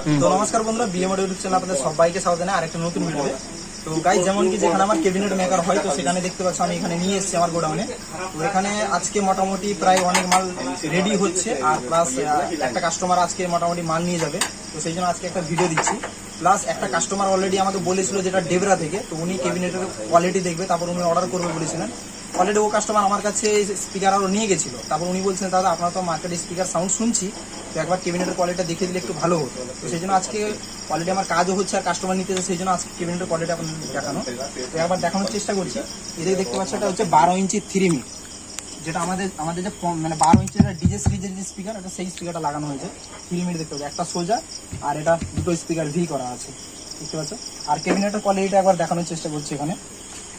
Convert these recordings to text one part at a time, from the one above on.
তো নমস্কার বন্ধুরা বিএ মডেল ইউটিউব চ্যানেল আপনাদের সবাইকে স্বাগত জানাই। আরেকটা নতুন ভিডিওতে তো। গাই যেমন কি যেখানে আমার ক্যাবিনেট মেকার হয়, তো সেখানে দেখতে পাচ্ছ আমি এখানে নিয়ে এসেছি আমার গোডাউনে। তো এখানে আজকে মোটামুটি প্রায় অনেক মাল রেডি হচ্ছে, আর প্লাস একটা কাস্টমার আজকে মোটামুটি মাল নিয়ে যাবে। তো সেই জন্য আজকে একটা ভিডিও দিচ্ছি। প্লাস একটা কাস্টমার অলরেডি আমাকে বলেছিল যেটা ডেবরা থেকে, তো উনি ক্যাবিনেটের কোয়ালিটি দেখবে, তারপর উনি অর্ডার করবে বলেছিলেন। অলরেডি ও কাস্টমার আমার কাছে স্পিকার আরও নিয়ে গেছিল। তারপর উনি বলছেন দাদা, আপনার তো মার্কেটে স্পিকার সাউন্ড শুনছি। তো একবার কেবিনেটের কোয়ালিটিটা দেখিয়ে দিলে একটু ভালো হতো। তো সেই জন্য আজকে কোয়ালিটি আমার কাজও হচ্ছে আর কাস্টমার নিতে সেই জন্য আজকে কেবিনেটের কোয়ালিটি এখন দেখানো। তো একবার দেখানোর চেষ্টা করছি। এদিকে দেখতে পাচ্ছি এটা হচ্ছে বারো ইঞ্চি থ্রি মিট যেটা আমাদের আমাদের যে মানে বারো ইঞ্চের ডিজে সিরিজের যে স্পিকার এটা সেই স্পিকারটা লাগানো হয়েছে। থ্রি দেখতে পাচ্ছি, একটা সোজা আর এটা দুটো স্পিকার ভি করা আছে। দেখতে পাচ্ছ? আর কেবিনেটের কোয়ালিটিটা একবার দেখানোর চেষ্টা করছি এখানে।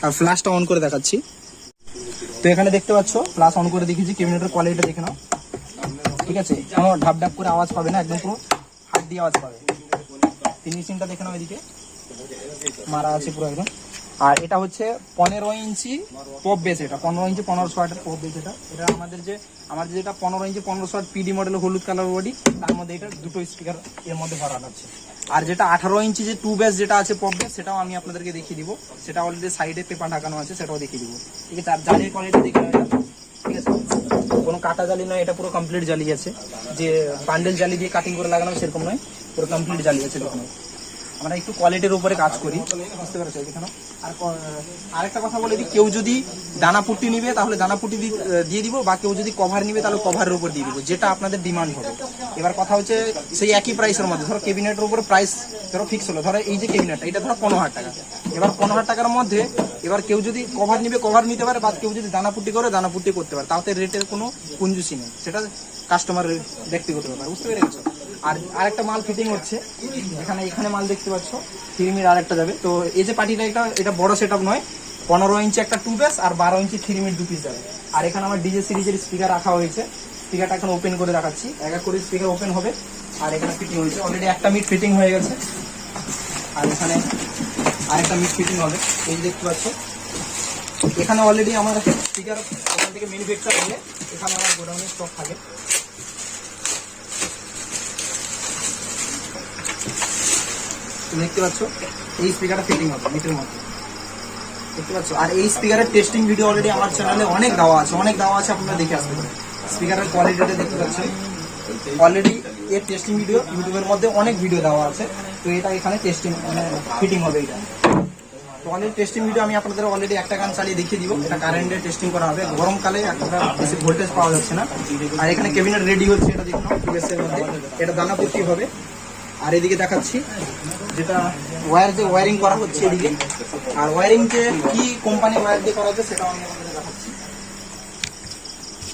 আর ফ্ল্যাশটা অন করে দেখাচ্ছি। তো এখানে দেখতে পাচ্ছ ফ্ল্যাশ অন করে দেখেছি কেবিনেটের কোয়ালিটিটা দেখে নাও। ঠিক আছে? কোনো ঢাপ ঢাপ করে আওয়াজ পাবে না, একদম পুরো হাত দিয়ে আওয়াজ পাবে। ফিনিশিংটা দেখে নাও এদিকে। মারা আছে পুরো একদম। আর এটা হচ্ছে পনেরো ইঞ্চি পপ বেস এটা। পনেরো ইঞ্চি, পনেরো শর্টের পপ বেস এটা। এটা আমাদের যে আমাদের যেটা পনেরো ইঞ্চি, পনেরো শর্ট পিডি মডেল হলুদ কালার বডি তার মধ্যে এটা দুটো স্পিকার এর মধ্যে ভরানো আছে। আর যেটা আঠারো ইঞ্চি যে টু বেস যেটা আছে পপ বেস, সেটাও আমি আপনাদেরকে দেখিয়ে দিব। সেটা অলরেডি সাইডে পেপার ঢাকানো আছে, সেটাও দেখিয়ে দিব। ঠিক আছে? আর জালির কোয়ালিটি দেখে ঠিক আছে? কোনো কাটা জালি নয়, এটা পুরো কমপ্লিট জালি আছে। যে বান্ডেল জালি দিয়ে কাটিং করে লাগানো সেরকম নয়, পুরো কমপ্লিট জালি আছে দেখুন আমরা একটু কোয়ালিটির উপরে কাজ করি। বুঝতে পেরেছ এখানে আর আরেকটা কথা বলে দিই, কেউ যদি দানা পুটি নিবে, তাহলে দানা পুটি দিয়ে দিব, বা কেউ যদি কভার নিবে, তাহলে কভারের উপর দিয়ে দিব, যেটা আপনাদের ডিমান্ড হবে। এবার কথা হচ্ছে, সেই একই প্রাইসের মধ্যে, ধরো কেবিনেটের উপরে প্রাইস ধরো ফিক্স হলো, ধরো এই যে কেবিনেটটা এটা ধরো পনেরো হাজার টাকা। এবার পনেরো হাজার টাকার মধ্যে, এবার কেউ যদি কভার নিবে কভার নিতে পারে বা কেউ যদি দানা পুটি করে, দানা পুটি করতে পারে, তাতে রেটের কোনো কুঞ্জুসি নেই। সেটা কাস্টমারের ব্যক্তিগত ব্যাপার, বুঝতে পেরে গেছো আর আরেকটা মাল ফিটিং হচ্ছে। এখানে এখানে মাল দেখতে পাচ্ছ থ্রিমির আরেকটা যাবে। তো এই যে পার্টিটা এটা এটা বড় সেট নয়, পনেরো ইঞ্চি একটা টু বেস আর বারো ইঞ্চি থ্রি মিনিট দু পিস যাবে। আর এখানে আমার ডিজে সিরিজের স্পিকার রাখা হয়েছে। স্পিকারটা এখন ওপেন করে রাখাচ্ছি এক এক করে স্পিকার ওপেন হবে। আর এখানে ফিটিং হয়েছে। অলরেডি একটা মিট ফিটিং হয়ে গেছে। আর এখানে আরেকটা মিট ফিটিং হবে। এই যে দেখতে পাচ্ছ। এখানে অলরেডি আমার স্পিকার ওখান থেকে ম্যানুফ্যাকচার হলে এখানে আমার গোডাউনে স্টক থাকে। তো দেখতে পাচ্ছ, এই স্পিকারটা ফিটিং হবে মিটার মধ্যে। দেখতে পাচ্ছ? আর এই স্পিকারের টেস্টিং ভিডিও অলরেডি আমার চ্যানেলে অনেক দেওয়া আছে, অনেক দেওয়া আছে, আপনারা দেখে আসতে পারেন। স্পিকারের কোয়ালিটিটা দেখতে পাচ্ছেন অলরেডি এর টেস্টিং ভিডিও ইউটিউবের মধ্যে অনেক ভিডিও দেওয়া আছে, তো এটা এখানে টেস্টিং মানে ফিটিং হবে এটা। তো অলরেডি টেস্টিং ভিডিও আমি আপনাদের অলরেডি একটা গান চালিয়ে দেখিয়ে দিব। এটা কারেন্টে টেস্টিং করা হবে। গরমকালে একটা বেশি ভোল্টেজ পাওয়া যাচ্ছে না। আর এখানে কেবিনেট রেডি হচ্ছে এটা দেখুন মধ্যে। এটা দানাপত্তি হবে। আর এদিকে দেখাচ্ছি যেটা ওয়্যার যে ওয়্যারিং করা হচ্ছে এদিকে। আর ওয়্যারিং যে কি কোম্পানি ওয়্যার দিয়ে করা হচ্ছে সেটা আমি আপনাদের দেখাচ্ছি।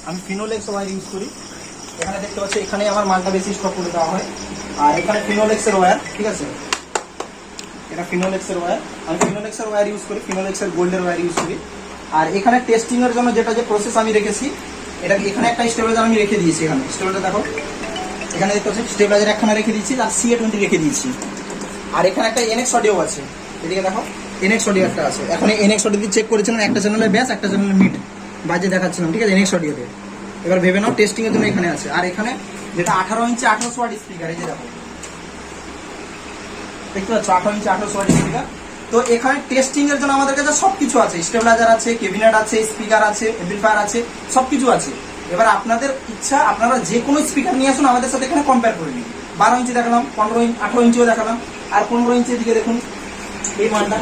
আমি ফিনোলেক্স ওয়্যার ইউজ করি। এখানে দেখতে পাচ্ছি এখানে আমার মালটা বেশি স্টক করে দেওয়া হয়। আর এখানে ফিনোলেক্সের ওয়্যার ঠিক আছে? এটা ফিনোলেক্সের ওয়্যার আমি ফিনোলেক্সের ওয়্যার ইউজ করি ফিনোলেক্সের গোল্ডের ওয়্যার ইউজ করি। আর এখানে টেস্টিংয়ের জন্য যেটা যে প্রসেস আমি রেখেছি, এটা এখানে একটা স্টেবিলাইজার আমি রেখে দিয়েছি এখানে। স্টেবিলাইজার দেখো। এখানে দেখতে পাচ্ছি স্টেবিলাইজার একখানা রেখে দিয়েছি, আর সিএ টোয়েন্টি রেখে দিয়েছি। আর এখানে একটা এনএক্স অডিও আছে। এদিকে দেখো এনএক্স অডিও একটা আছে। এখন এনএক্স অডিও দিয়ে চেক করেছিলাম, একটা চ্যানেলে ব্যাস একটা চ্যানেলে মিড বাজে দেখাচ্ছিলাম, ঠিক আছে এনএক্স অডিওতে এবার ভেবে নাও টেস্টিং এর জন্য এখানে আছে। আর এখানে যেটা আঠারো ইঞ্চি আঠারোশো ওয়াট স্পিকার এই যে দেখো। দেখতে পাচ্ছ, আঠারো ইঞ্চি আঠারোশো ওয়াট স্পিকার তো এখানে টেস্টিং এর জন্য আমাদের কাছে সবকিছু আছে। স্টেবিলাইজার আছে কেবিনেট আছে স্পিকার আছে এমপ্লিফায়ার আছে, সবকিছু আছে। এবার আপনাদের ইচ্ছা, আপনারা যে কোনো স্পিকার নিয়ে আসুন, আমাদের সাথে এখানে কম্পেয়ার করে নিন। বারো ইঞ্চি দেখালাম, পনেরো ইঞ্চি, আঠারো ইঞ্চিও দেখালাম, আর পনেরো ইঞ্চি দিকে দেখুন, এই মালটা,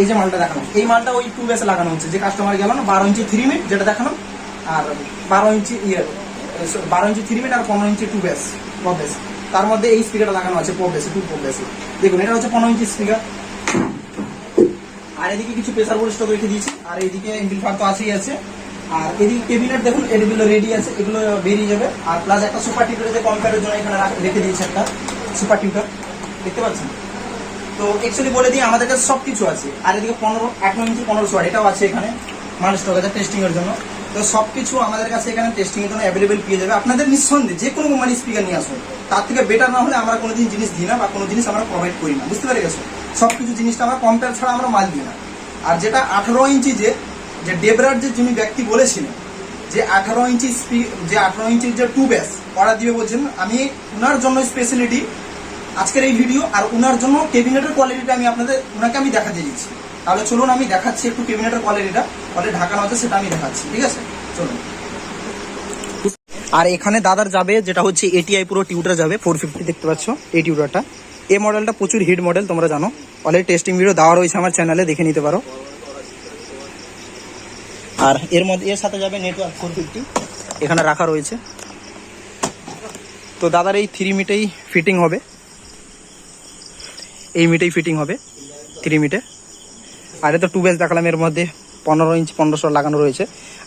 এই যে মালটা দেখালাম, এই মালটা ওই টু বেসে লাগানো হচ্ছে, যে কাস্টমার গেল না, বারো ইঞ্চি থ্রি মিট যেটা দেখালাম, আর বারো ইঞ্চি ইয়ে বারো ইঞ্চি থ্রি মিট আর পনেরো inch two bass pop bass তার মধ্যে এই স্পিকারটা লাগানো আছে পপ বেসে টু পপ বেসে দেখুন, এটা হচ্ছে পনেরো ইঞ্চি স্পিকার আর এদিকে কিছু প্রেসার বোর্ড স্টক রেখে দিয়েছি, আর এদিকে এমপ্লিফায়ার তো আছেই আছে। আর এদিকে কেবিনেট দেখুন এগুলো রেডি আছে, এগুলো বেরিয়ে যাবে। আর প্লাস একটা সুপার টিউটার যে কম্পেয়ারের জন্য এখানে রেখে দিয়েছি একটা সুপার টিউটার দেখতে পাচ্ছেন? তো অ্যাকচুয়ালি বলে দিই, আমাদের কাছে সব কিছু আছে। আর এদিকে পনেরো, এক ইঞ্চি পনেরো ওয়াট এটাও আছে এখানে মানুষ স্টক আছে টেস্টিং জন্য। তো সব কিছু আমাদের কাছে এখানে টেস্টিং এর জন্য অ্যাভেলেবেল পেয়ে যাবে। আপনাদের নিঃসন্দেহে যে কোনো কোম্পানি স্পিকার নিয়ে আসুন। তার থেকে বেটার না হলে আমরা কোনোদিন জিনিস দিই না বা কোনো জিনিস আমরা প্রোভাইড করি না। বুঝতে পেরে গেছো? সব কিছু জিনিসটা আমরা কম্পেয়ার ছাড়া আমরা মাল দিই না। আর যেটা আঠারো ইঞ্চি যে যে ডেবরার যে যিনি ব্যক্তি বলেছিলেন যে আঠারো ইঞ্চি যে আঠারো ইঞ্চির যে টু ব্যাস অর্ডার দিবে বলছেন, আমি ওনার জন্য স্পেশালিটি আজকের এই ভিডিও আর ওনার জন্য কেবিনেটের কোয়ালিটিটা আমি আপনাদের ওনাকে আমি দেখাতে দিচ্ছি। তাহলে চলুন আমি দেখাচ্ছি একটু কেবিনেটের কোয়ালিটিটা কোয়ালিটি ঢাকানো আছে সেটা আমি দেখাচ্ছি, ঠিক আছে? চলুন। আর এখানে দাদার যাবে, যেটা হচ্ছে এটিআই পুরো টিউটার যাবে ফোর ফিফটি দেখতে পাচ্ছ এই টিউটারটা এই মডেলটা প্রচুর হিট মডেল তোমরা জানো। অলরেডি টেস্টিং ভিডিও দেওয়া রয়েছে আমার চ্যানেলে দেখে নিতে পারো। আর এর মধ্যে এর সাথে যাবে নেটওয়ার্ক ফোর ফিফটি এখানে রাখা রয়েছে। তো দাদার এই থ্রি মিটেই ফিটিং হবে। এই মিটেই ফিটিং হবে। থ্রি মিটে আর এটা টু বেস দেখালাম, এর মধ্যে পনেরো ইঞ্চ পনেরোশো লাগানো রয়েছে।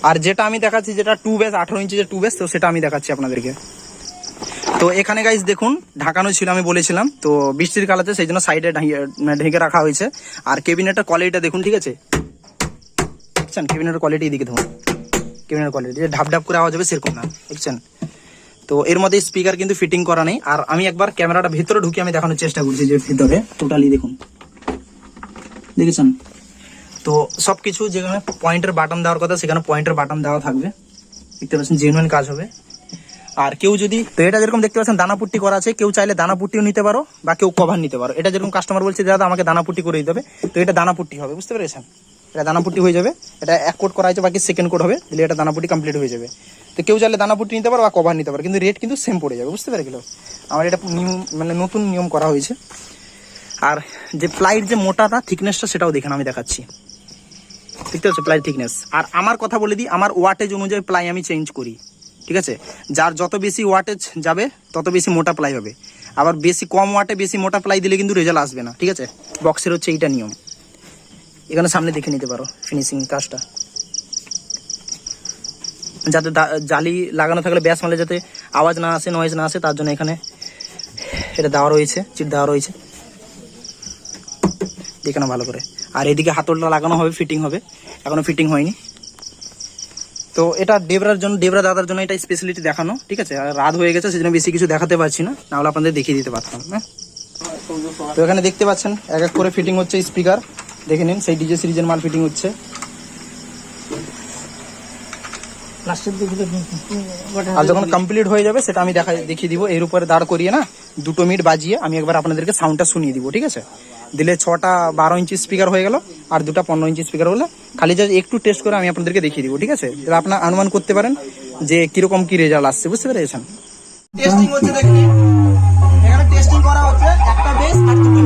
আর যেটা আমি দেখাচ্ছি, যেটা টু বেস আঠারো ইঞ্চি যে টু বেস তো সেটা আমি দেখাচ্ছি আপনাদেরকে। তো এখানে গাইজ দেখুন, ঢাকানো ছিল আমি বলেছিলাম। তো বৃষ্টির কালাতে সেই জন্য সাইডে ঢেকে রাখা হয়েছে। আর কেবিনেটের কোয়ালিটিটা দেখুন, ঠিক আছে? দেখছেন? কেবিনেটের কোয়ালিটি এদিকে দেখুন কেবিনেটের কোয়ালিটি যে ঢাপ ঢাপ করে আওয়াজ হবে সেরকম না দেখছেন তো এর মধ্যে স্পিকার কিন্তু ফিটিং করা নেই। আর আমি একবার ক্যামেরাটা ভিতরে ঢুকে আমি দেখানোর চেষ্টা করছি যে ভেতরে টোটালি দেখুন। দেখেছেন? তো সবকিছু যেখানে পয়েন্টের বাটন দেওয়ার কথা, সেখানে পয়েন্টের বাটন দেওয়া থাকবে। দেখতে পাচ্ছেন জেনুইন কাজ হবে। আর কেউ যদি, তো এটা যেরকম দেখতে পাচ্ছেন দানা দানাপুট্টি করা আছে, কেউ চাইলে দানা দানাপুট্টিও নিতে পারো, বা কেউ কভার নিতে পারো। এটা যেরকম কাস্টমার বলছে, দাদা, আমাকে দানা দানাপুট্টি করে দিতে হবে। তো এটা দানা দানাপুট্টি হবে, বুঝতে পেরেছেন? এটা দানাপুটি হয়ে যাবে। এটা এক কোট করা হয়েছে, বাকি সেকেন্ড কোট হবে। দিলে এটা দানাপুটি কমপ্লিট হয়ে যাবে। তো কেউ চাইলে দানাপুটি নিতে পারো বা কভার নিতে পারো, কিন্তু রেট কিন্তু সেম পড়ে যাবে, বুঝতে পেরে আমার এটা নিয়ম মানে নতুন নিয়ম করা হয়েছে। আর যে প্লাইট যে মোটাটা থিকনেসটা সেটাও দেখেন, আমি দেখাচ্ছি। দেখতে পাচ্ছ প্লাই থিকনেস আর আমার কথা বলে দিই, আমার ওয়াটেজ অনুযায়ী প্লাই আমি চেঞ্জ করি। ঠিক আছে? যার যত বেশি ওয়াটেজ যাবে, তত বেশি মোটা প্লাই হবে। আবার বেশি কম ওয়াটে বেশি মোটা প্লাই দিলে কিন্তু রেজাল্ট আসবে না। ঠিক আছে? বক্সের হচ্ছে এইটা নিয়ম। এখানে সামনে দেখে নিতে পারো ফিনিশিং কাজটা। যাতে জালি লাগানো থাকলে ব্যাস মালে যাতে আওয়াজ না আসে নয়েজ না আসে, তার জন্য এখানে এটা দেওয়া রয়েছে, চিট দেওয়া রয়েছে। দেখে ভালো করে। আর এদিকে হাতলটা লাগানো হবে ফিটিং হবে। এখনও ফিটিং হয়নি। তো এটা ডেবরার জন্য, ডেবরা দাদার জন্য এটা স্পেশালিটি দেখানো, ঠিক আছে? আর রাত হয়ে গেছে, সেজন্য বেশি কিছু দেখাতে পারছি না। নাহলে আপনাদের দেখিয়ে দিতে পারতাম হ্যাঁ? তো এখানে দেখতে পাচ্ছেন, এক এক করে ফিটিং হচ্ছে স্পিকার দেখে নিন সেই ডিজে সিরিজের মাল ফিটিং হচ্ছে। আর যখন কমপ্লিট হয়ে যাবে সেটা আমি দেখা দেখিয়ে দিব। এর উপরে দাঁড় করিয়ে না দুটো মিনিট বাজিয়ে আমি একবার আপনাদেরকে সাউন্ডটা শুনিয়ে দিব ঠিক আছে? দিলে ছটা বারো ইঞ্চি স্পিকার হয়ে গেল আর দুটো পনেরো ইঞ্চি স্পিকার হলে। খালি যা একটু টেস্ট করে আমি আপনাদেরকে দেখিয়ে দিব ঠিক আছে? তাহলে আপনার অনুমান করতে পারেন যে কীরকম কি রেজাল্ট আসছে বুঝতে পেরেছেন? টেস্টিং হচ্ছে দেখুন এখানে টেস্টিং করা হচ্ছে একটা বেস আর দুটো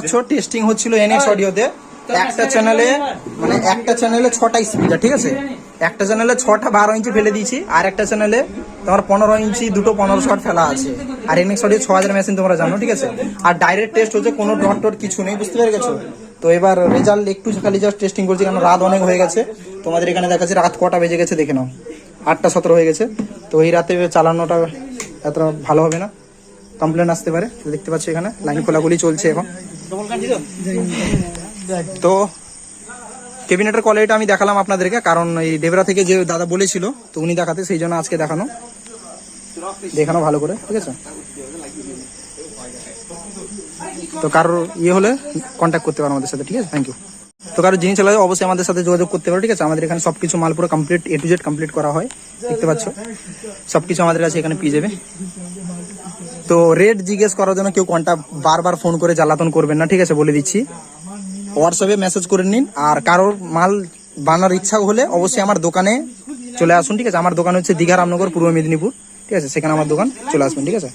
পাচ্ছ টেস্টিং হচ্ছিল এনএক্স অডিওতে একটা চ্যানেলে মানে একটা চ্যানেলে ছটা স্পিকার ঠিক আছে? একটা চ্যানেলে ছটা বারো ইঞ্চি ফেলে দিয়েছি আর একটা চ্যানেলে তোমার পনেরো ইঞ্চি দুটো পনেরো শট ফেলা আছে। আর এনএক্স অডিও ছ হাজার মেশিন তোমরা জানো ঠিক আছে? আর ডাইরেক্ট টেস্ট হচ্ছে কোনো ডট টট কিছু নেই বুঝতে পেরে গেছো? তো এবার রেজাল্ট একটু খালি জাস্ট টেস্টিং করছি কারণ রাত অনেক হয়ে গেছে। তোমাদের এখানে দেখাচ্ছে রাত কটা বেজে গেছে দেখে নাও। আটটা সতেরো হয়ে গেছে। তো এই রাতে চালানোটা এত ভালো হবে না। কমপ্লেন আসতে পারে দেখতে পাচ্ছি এখানে লাইন খোলাগুলি চলছে এখন। তো কেবিনেটের কোয়ালিটি আমি দেখালাম আপনাদেরকে, কারণ এই ডেবরা থেকে যে দাদা বলেছিল, তো উনি দেখাতে, সেই জন্য আজকে দেখানো। দেখানো ভালো করে, ঠিক আছে? তো কারোর ইয়ে হলে কন্ট্যাক্ট করতে পারো আমাদের সাথে, ঠিক আছে? থ্যাংক ইউ তো কারও জিনিস চালাবে অবশ্যই আমাদের সাথে যোগাযোগ করতে পারো, ঠিক আছে? আমাদের এখানে সবকিছু মাল পুরো complete A to Z complete করা হয়, দেখতে পাচ্ছ? সবকিছু আমাদের কাছে এখানে পেয়ে যাবে। তো রেট জিজ্ঞেস করার জন্য কেউ কন্ট্যাক্ট বারবার ফোন করে জ্বালাতন করবেন না, ঠিক আছে? বলে দিচ্ছি। হোয়াটসঅ্যাপে মেসেজ করে নিন, আর কারোর মাল বানার ইচ্ছা হলে অবশ্যই আমার দোকানে চলে আসুন, ঠিক আছে? আমার দোকান হচ্ছে দীঘা রামনগর, পূর্ব মেদিনীপুর, ঠিক আছে? সেখানে আমার দোকান চলে আসবেন, ঠিক আছে?